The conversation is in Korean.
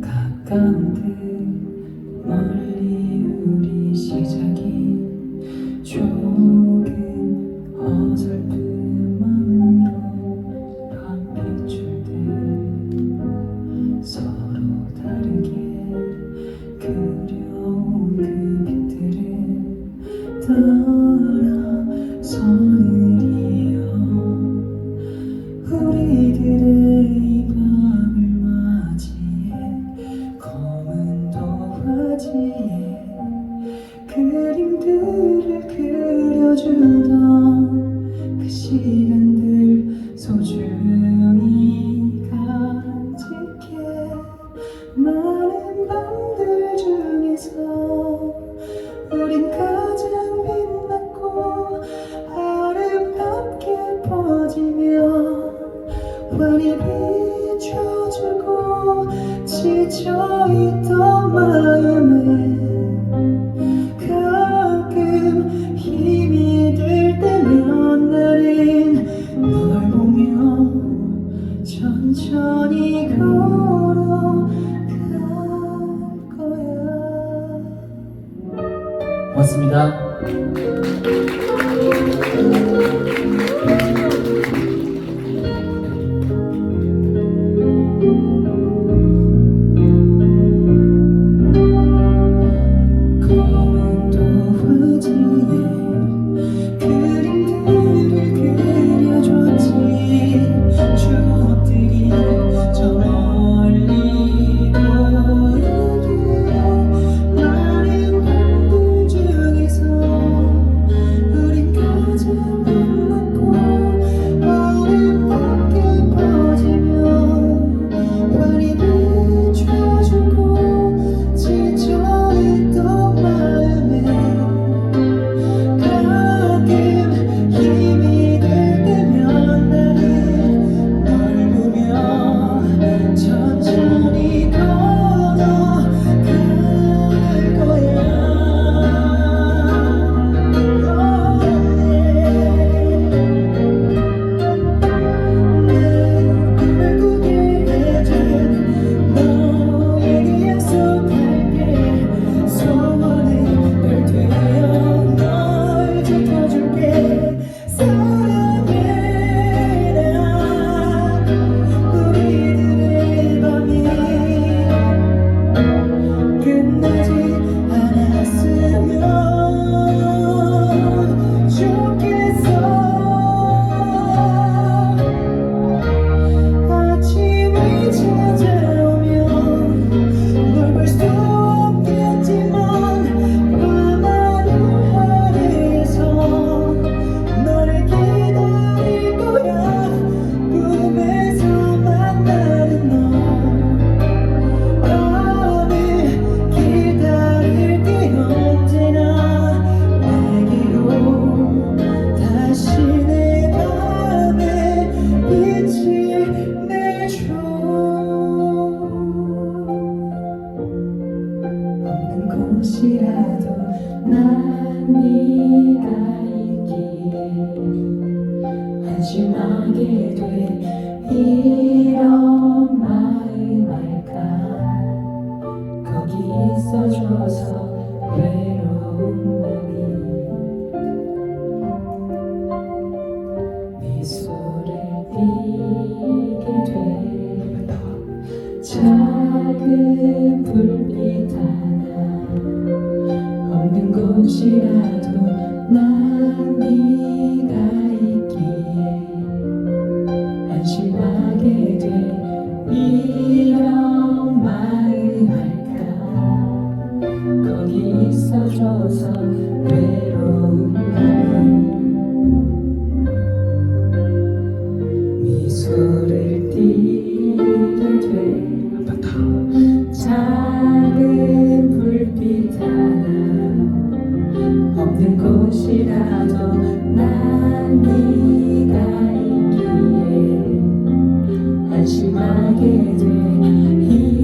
가까운데 等。 지쳐있던 마음에 가끔 힘이 들 때면 나는 널 보며 천천히 걸어갈 거야. 고맙습니다. 곳이라도 난 네가 있기에 한심하게 돼 이런 곳이라도 난 네가 없는 곳이라도 난 네가 있기에 안심하게 돼.